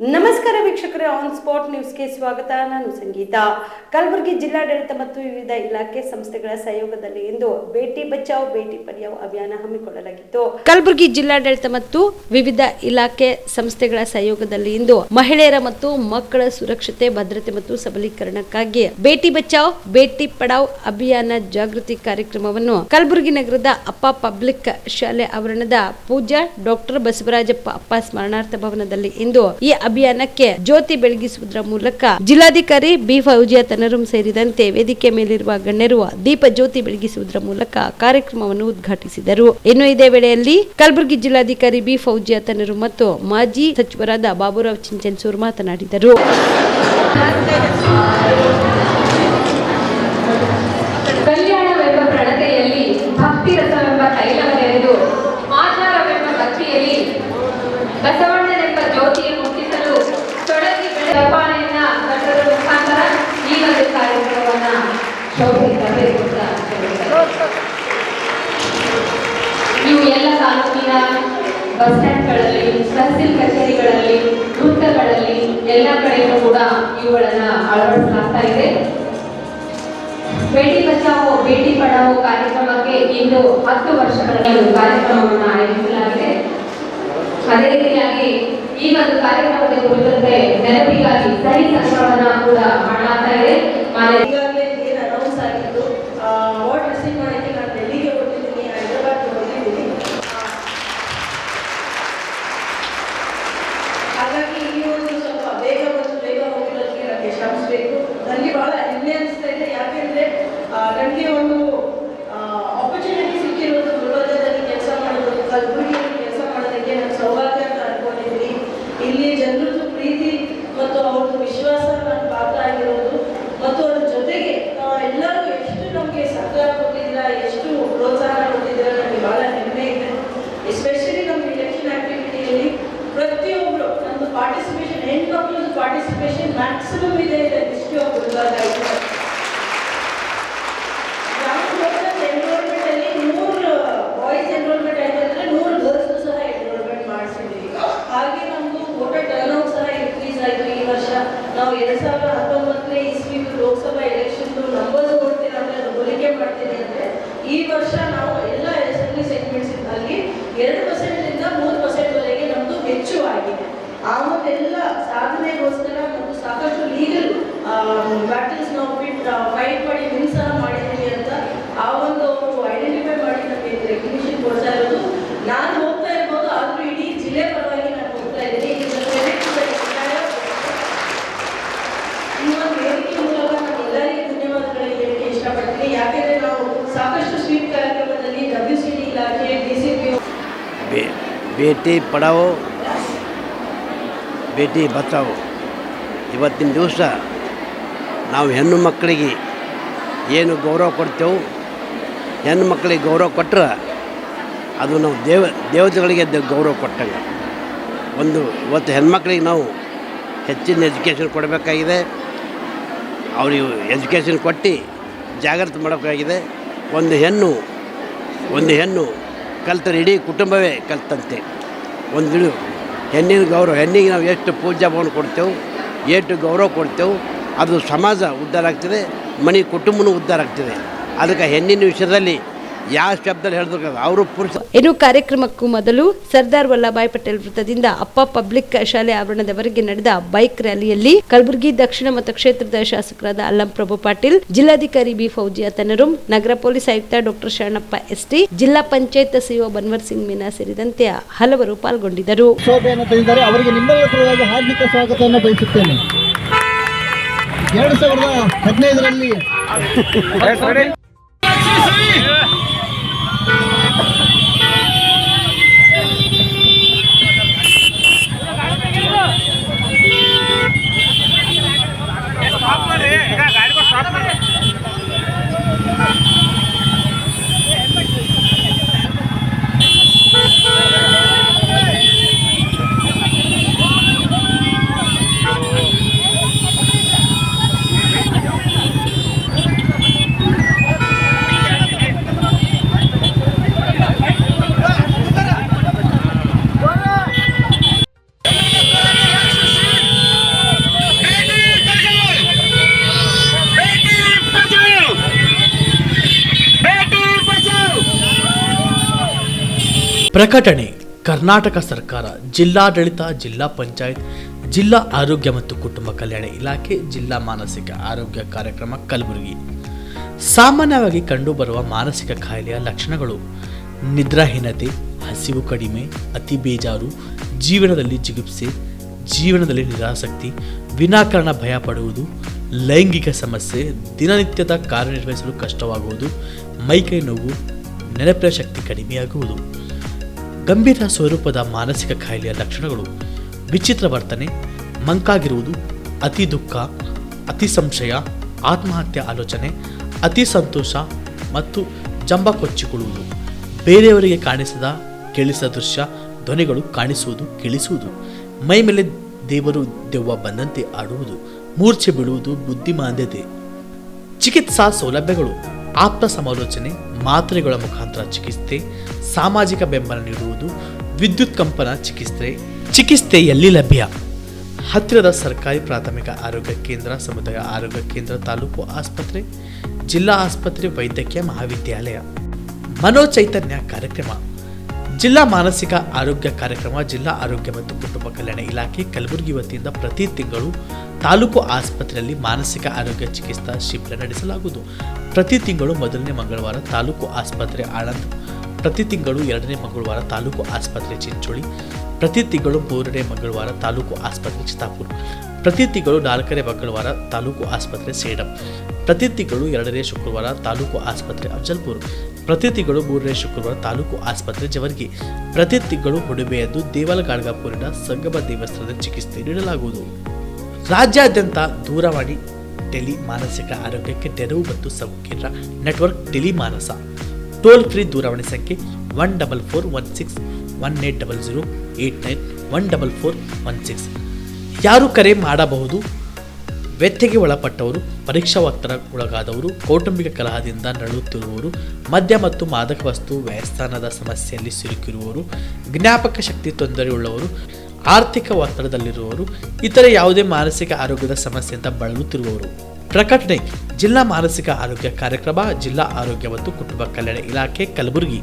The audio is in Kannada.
ನಮಸ್ಕಾರ ವೀಕ್ಷಕರೇ ಆನ್ ಸ್ಪಾಟ್ ನ್ಯೂಸ್ಗೆ ಸ್ವಾಗತ. ನಾನು ಸಂಗೀತ. ಕಲಬುರಗಿ ಜಿಲ್ಲಾಡಳಿತ ಮತ್ತು ವಿವಿಧ ಇಲಾಖೆ ಸಂಸ್ಥೆಗಳ ಸಹಯೋಗದಲ್ಲಿ ಇಂದು ಬೇಟಿ ಬಚಾವ್, ಬೇಟಿ ಪಡಿಯಾವ್ ಅಭಿಯಾನ ಹಮ್ಮಿಕೊಳ್ಳಲಾಗಿತ್ತು. ಕಲಬುರಗಿ ಜಿಲ್ಲಾಡಳಿತ ಮತ್ತು ವಿವಿಧ ಇಲಾಖೆ ಸಂಸ್ಥೆಗಳ ಸಹಯೋಗದಲ್ಲಿ ಇಂದು ಮಹಿಳೆಯರ ಮತ್ತು ಮಕ್ಕಳ ಸುರಕ್ಷತೆ, ಭದ್ರತೆ ಮತ್ತು ಸಬಲೀಕರಣಕ್ಕಾಗಿ ಬೇಟಿ ಬಚಾವ್, ಬೇಟಿ ಪಡಾವ್ ಅಭಿಯಾನ ಜಾಗೃತಿ ಕಾರ್ಯಕ್ರಮವನ್ನು ಕಲಬುರಗಿ ನಗರದ ಅಪ್ಪ ಪಬ್ಲಿಕ್ ಶಾಲೆ ಆವರಣದ ಪೂಜಾ ಡಾಕ್ಟರ್ ಬಸವರಾಜಪ್ಪ ಅಪ್ಪ ಸ್ಮರಣಾರ್ಥ ಭವನದಲ್ಲಿ ಇಂದು ಈ ಅಭಿಯಾನಕ್ಕೆ ಜ್ಯೋತಿ ಬೆಳಗಿಸುವುದರ ಮೂಲಕ ಜಿಲ್ಲಾಧಿಕಾರಿ ಬಿ ಫೌಜಿಯಾ ತನರುಂ ಸೇರಿದಂತೆ ವೇದಿಕೆ ಮೇಲಿರುವ ಗಣ್ಯರು ದೀಪ ಜ್ಯೋತಿ ಬೆಳಗಿಸುವುದರ ಮೂಲಕ ಕಾರ್ಯಕ್ರಮವನ್ನು ಉದ್ಘಾಟಿಸಿದರು. ಇನ್ನು ಇದೇ ವೇಳೆಯಲ್ಲಿ ಕಲಬುರಗಿ ಜಿಲ್ಲಾಧಿಕಾರಿ ಬಿ ಫೌಜಿಯಾ ತನರು ಮತ್ತು ಮಾಜಿ ಸಚಿವರಾದ ಬಾಬುರಾವ್ ಚಿಂಚನ್ಸೂರ್ ಮಾತನಾಡಿದರು. ಭಕ್ತಿ ರಸವೆಂಬ ಆಚಾರವೆಂಬ ಬಸವಣ್ಣನೆಂಬ ಜ್ಯೋತಿಯ ಮುಟ್ಟಿಸಲು ತೊಡಗಿ ಬೆಳಪಾನೆಯನ್ನ ಕಟ್ಟರ ಮುಖಾಂತರ ಈ ಒಂದು ಕಾರ್ಯಕ್ರಮವನ್ನ ನೀವು ಎಲ್ಲ ತಾಲೂಕಿನ ಬಸ್ ಸ್ಟ್ಯಾಂಡ್ಗಳಲ್ಲಿ, ತಹಸೀಲ್ ಕಚೇರಿಗಳಲ್ಲಿ, ವೃತ್ತಗಳಲ್ಲಿ ಎಲ್ಲ ಕಡೆಯೂ ಕೂಡ ಇವುಗಳನ್ನ ಅಳವಡಿಸಲಾಗ್ತಾ ಇದೆ. ಬೇಟಿ ಬಚಾವೋ, ಬೇಟಿ ಪಡಾವೋ ಕಾರ್ಯಕ್ರಮಕ್ಕೆ ಇಂದು ಹತ್ತು ವರ್ಷಗಳ ಕಾರ್ಯಕ್ರಮವನ್ನು ಆಯೋಜಿಸಲಾಗಿದೆ. ಅದೇ ರೀತಿಯಾಗಿ ಈ ಒಂದು ಕಾರ್ಯಕ್ರಮದ ಕುರಿತಂತೆ ನೆನಪಿಗಾಗಿ ಸಹಿ ಸಂಗ್ರಹವನ್ನ ಕೂಡ ಮಾಡಲಾಗ್ತಾ ಇದೆ. ಎರಡು ಪರ್ಸೆಂಟ್ನಿಂದ ಮೂರು ಪರ್ಸೆಂಟ್ವರೆಗೆ ನಮ್ದು ಹೆಚ್ಚು ಆಗಿದೆ ಆ ಒಂದೆಲ್ಲ ಸಾಧನೆಗೋಸ್ಕರ ಮತ್ತು ಸಾಕಷ್ಟು ಲೀಗಲ್ ಬ್ಯಾಟಲ್ಸ್ ನಾವು ಫಿಟ್ ಮಾಡಿ ವಿನ್ ಮಾಡಿದ್ದೀವಿ ಬೇಟಿ ಪಡಾವೋ, ಬೇಟಿ ಬಚಾವೋ. ಇವತ್ತಿನ ದಿವಸ ನಾವು ಹೆಣ್ಣು ಮಕ್ಕಳಿಗೆ ಏನು ಗೌರವ ಕೊಡ್ತೇವೆ, ಹೆಣ್ಣು ಮಕ್ಕಳಿಗೆ ಗೌರವ ಕೊಟ್ಟರೆ ಅದು ನಾವು ದೇವ, ದೇವತೆಗಳಿಗೆ ಗೌರವ ಕೊಟ್ಟಂಗೆ. ಒಂದು ಇವತ್ತು ಹೆಣ್ಮಕ್ಳಿಗೆ ನಾವು ಹೆಚ್ಚಿನ ಎಜುಕೇಷನ್ ಕೊಡಬೇಕಾಗಿದೆ. ಅವ್ರಿಗೆ ಎಜುಕೇಷನ್ ಕೊಟ್ಟು ಜಾಗೃತಿ ಮಾಡಬೇಕಾಗಿದೆ. ಒಂದು ಹೆಣ್ಣು ಒಂದು ಹೆಣ್ಣು ಕಲ್ತರೆ, ಇಡೀ ಕುಟುಂಬವೇ ಕಲ್ತಂತೆ. ಒಂದು ಗಿಡ ಹೆಣ್ಣಿನ ಗೌರವ, ಹೆಣ್ಣಿಗೆ ನಾವು ಎಷ್ಟು ಪೂಜಾ ಭವನ ಕೊಡ್ತೇವೆ ಎಷ್ಟು ಗೌರವ ಕೊಡ್ತೇವೆ, ಅದು ಸಮಾಜ ಉದ್ಧಾರ ಆಗ್ತದೆ, ಮನೆ ಕುಟುಂಬನೂ ಉದ್ಧಾರ ಆಗ್ತದೆ. ಅದಕ್ಕೆ ಹೆಣ್ಣಿನ ವಿಷಯದಲ್ಲಿ ಯಾವ ಶಬ್ದಲ್ಲಿ ಹೇಳಿದ್ರು ಅವರು ಪುರುಷ ಇನ್ನು ಕಾರ್ಯಕ್ರಮಕ್ಕೂ ಮೊದಲು ಸರ್ದಾರ್ ವಲ್ಲಭಾಯ್ ಪಟೇಲ್ ವೃತ್ತದಿಂದ ಅಪ್ಪ ಪಬ್ಲಿಕ್ ಶಾಲೆ ಆವರಣದವರೆಗೆ ನಡೆದ ಬೈಕ್ ರ್ಯಾಲಿಯಲ್ಲಿ ಕಲಬುರಗಿ ದಕ್ಷಿಣ ಮತಕ್ಷೇತ್ರದ ಶಾಸಕರಾದ ಅಲ್ಲಂ ಪ್ರಭು ಪಾಟೀಲ್ ಜಿಲ್ಲಾಧಿಕಾರಿ ಬಿ ಫೌಜಿಯಾ ತನರುಂ ನಗರ ಪೊಲೀಸ್ ಆಯುಕ್ತ ಡಾಕ್ಟರ್ ಶರಣಪ್ಪ ಎಸ್ಟಿ ಜಿಲ್ಲಾ ಪಂಚಾಯತ್ ಸಿಒ ಬನ್ವರ್ ಸಿಂಗ್ ಮೀನಾ ಸೇರಿದಂತೆ ಹಲವರು ಪಾಲ್ಗೊಂಡಿದ್ದರು. ಶೋಭೆಯನ್ನು ತಂದಿದ್ದಾರೆ ಅವರಿಗೆ ನಿಮ್ಮೆಲ್ಲರ ಪರವಾಗಿ ಹಾರ್ದಿಕ ಸ್ವಾಗತವನ್ನು ಬಯಸುತ್ತೇನೆ. ಎರಡು ಸಾವಿರದ ಹದಿನೈದರಲ್ಲಿ ಪ್ರಕಟಣೆ. ಕರ್ನಾಟಕ ಸರ್ಕಾರ, ಜಿಲ್ಲಾಡಳಿತ, ಜಿಲ್ಲಾ ಪಂಚಾಯತ್, ಜಿಲ್ಲಾ ಆರೋಗ್ಯ ಮತ್ತು ಕುಟುಂಬ ಕಲ್ಯಾಣ ಇಲಾಖೆ, ಜಿಲ್ಲಾ ಮಾನಸಿಕ ಆರೋಗ್ಯ ಕಾರ್ಯಕ್ರಮ, ಕಲಬುರಗಿ. ಸಾಮಾನ್ಯವಾಗಿ ಕಂಡುಬರುವ ಮಾನಸಿಕ ಕಾಯಿಲೆಯ ಲಕ್ಷಣಗಳು ನಿದ್ರಾಹೀನತೆ, ಹಸಿವು ಕಡಿಮೆ, ಅತಿ ಬೇಜಾರು, ಜೀವನದಲ್ಲಿ ಚಿಕಿತ್ಸೆ, ಜೀವನದಲ್ಲಿ ನಿರಾಸಕ್ತಿ, ವಿನಾಕಾರಣ ಭಯ ಪಡುವುದು, ಲೈಂಗಿಕ ಸಮಸ್ಯೆ, ದಿನನಿತ್ಯದ ಕಾರ್ಯನಿರ್ವಹಿಸಲು ಕಷ್ಟವಾಗುವುದು, ಮೈಕೈ ನೋವು, ನೆನಪಿನ ಶಕ್ತಿ ಕಡಿಮೆಯಾಗುವುದು. ಗಂಭೀರ ಸ್ವರೂಪದ ಮಾನಸಿಕ ಕಾಯಿಲೆಯ ಲಕ್ಷಣಗಳು, ವಿಚಿತ್ರ ವರ್ತನೆ, ಮಂಕಾಗಿರುವುದು, ಅತಿ ದುಃಖ, ಅತಿ ಸಂಶಯ, ಆತ್ಮಹತ್ಯೆ ಆಲೋಚನೆ, ಅತಿ ಸಂತೋಷ ಮತ್ತು ಜಂಬ ಕೊಚ್ಚಿಕೊಳ್ಳುವುದು. ಬೇರೆಯವರಿಗೆ ಕಾಣಿಸದ, ಕೇಳಿಸದ ದೃಶ್ಯ, ಧ್ವನಿಗಳು ಕಾಣಿಸುವುದು, ಕೇಳಿಸುವುದು. ಮೈ ಮೇಲೆ ದೇವರು ದೆವ್ವ ಬಂದಂತೆ ಆಡುವುದು. ಮೂರ್ಛೆ ಬೀಳುವುದು, ಬುದ್ಧಿಮಾಂದ್ಯತೆ. ಚಿಕಿತ್ಸಾ ಸೌಲಭ್ಯಗಳು. ಆಪ್ತ ಸಮಾಲೋಚನೆ ಮಾತ್ರೆಗಳ ಮುಖಾಂತರ ಚಿಕಿತ್ಸೆ, ಸಾಮಾಜಿಕ ಬೆಂಬಲ ನೀಡುವುದು, ವಿದ್ಯುತ್ ಕಂಪನ ಚಿಕಿತ್ಸೆ ಚಿಕಿತ್ಸೆ ಎಲ್ಲಿ ಲಭ್ಯ. ಹತ್ತಿರದ ಸರ್ಕಾರಿ ಪ್ರಾಥಮಿಕ ಆರೋಗ್ಯ ಕೇಂದ್ರ, ಸಮುದಾಯ ಆರೋಗ್ಯ ಕೇಂದ್ರ, ತಾಲೂಕು ಆಸ್ಪತ್ರೆ, ಜಿಲ್ಲಾ ಆಸ್ಪತ್ರೆ, ವೈದ್ಯಕೀಯ ಮಹಾವಿದ್ಯಾಲಯ. ಮನೋಚೈತನ್ಯ ಕಾರ್ಯಕ್ರಮ. ಜಿಲ್ಲಾ ಮಾನಸಿಕ ಆರೋಗ್ಯ ಕಾರ್ಯಕ್ರಮ, ಜಿಲ್ಲಾ ಆರೋಗ್ಯ ಮತ್ತು ಕುಟುಂಬ ಕಲ್ಯಾಣ ಇಲಾಖೆ ಕಲಬುರಗಿ ವತಿಯಿಂದ ಪ್ರತಿ ತಿಂಗಳು ತಾಲೂಕು ಆಸ್ಪತ್ರೆಯಲ್ಲಿ ಮಾನಸಿಕ ಆರೋಗ್ಯ ಚಿಕಿತ್ಸಾ ಶಿಬಿರ ನಡೆಸಲಾಗುವುದು. ಪ್ರತಿ ತಿಂಗಳು ಮೊದಲನೇ ಮಂಗಳವಾರ ತಾಲೂಕು ಆಸ್ಪತ್ರೆ ಆಳಂದ, ಪ್ರತಿ ತಿಂಗಳು ಎರಡನೇ ಮಂಗಳವಾರ ತಾಲೂಕು ಆಸ್ಪತ್ರೆ ಚಿಂಚೋಳಿ, ಪ್ರತಿ ತಿಂಗಳು ಮೂರನೇ ಮಂಗಳವಾರ ತಾಲೂಕು ಆಸ್ಪತ್ರೆ ಚಿತ್ತಾಪುರ, ಪ್ರತಿ ತಿಂಗಳು ನಾಲ್ಕನೇ ಮಂಗಳವಾರ ತಾಲೂಕು ಆಸ್ಪತ್ರೆ ಸೇಡಂ, ಪ್ರತಿ ತಿಂಗಳು ಎರಡನೇ ಶುಕ್ರವಾರ ತಾಲೂಕು ಆಸ್ಪತ್ರೆ ಅಫಜಲ್ಪುರ್ ಪ್ರತಿ ತಿಂಗಳು ಮೂರನೇ ಶುಕ್ರವಾರ ತಾಲೂಕು ಆಸ್ಪತ್ರೆ ಜವರಿಗೆ. ಪ್ರತಿ ತಿಂಗಳು ದೇವಲಗಾಡ್ಗಾಪುರಿನ ಸಂಗಮ ದೇವಸ್ಥಾನದ ಚಿಕಿತ್ಸೆ ನೀಡಲಾಗುವುದು. ರಾಜ್ಯಾದ್ಯಂತ ದೂರವಾಣಿ, ಟೆಲಿ ಮಾನಸಿಕ ಆರೋಗ್ಯಕ್ಕೆ ನೆರವು ಮತ್ತು ಸಂಕೀರ್ಣ network tele Manas. Toll free ದೂರವಾಣಿ ಸಂಖ್ಯೆ one double four one six one eight double zero eight nine one double four one six. ಯಾರು ಕರೆ ಮಾಡಬಹುದು? ವ್ಯಥೆಗೆ ಒಳಪಟ್ಟವರು ಪರೀಕ್ಷಾ ಒಳಗಾದವರು ಕೌಟುಂಬಿಕ ಕಲಹದಿಂದ ನಡೆಯುತ್ತಿರುವವರು ಮದ್ಯ ಮತ್ತು ಮಾದಕ ವಸ್ತು ವ್ಯಯಸ್ಥಾನದ ಸಮಸ್ಯೆಯಲ್ಲಿ ಸಿಲುಕಿರುವವರು, ಜ್ಞಾಪಕ ಶಕ್ತಿ ತೊಂದರೆಯುಳ್ಳವರು, ಆರ್ಥಿಕ ಒತ್ತಡದಲ್ಲಿರುವವರು, ಇತರೆ ಯಾವುದೇ ಮಾನಸಿಕ ಆರೋಗ್ಯದ ಸಮಸ್ಯೆಯಿಂದ ಬಳಲುತ್ತಿರುವವರು. ಪ್ರಕಟಣೆ, ಜಿಲ್ಲಾ ಮಾನಸಿಕ ಆರೋಗ್ಯ ಕಾರ್ಯಕ್ರಮ, ಜಿಲ್ಲಾ ಆರೋಗ್ಯ ಮತ್ತು ಕುಟುಂಬ ಕಲ್ಯಾಣ ಇಲಾಖೆ, ಕಲಬುರಗಿ.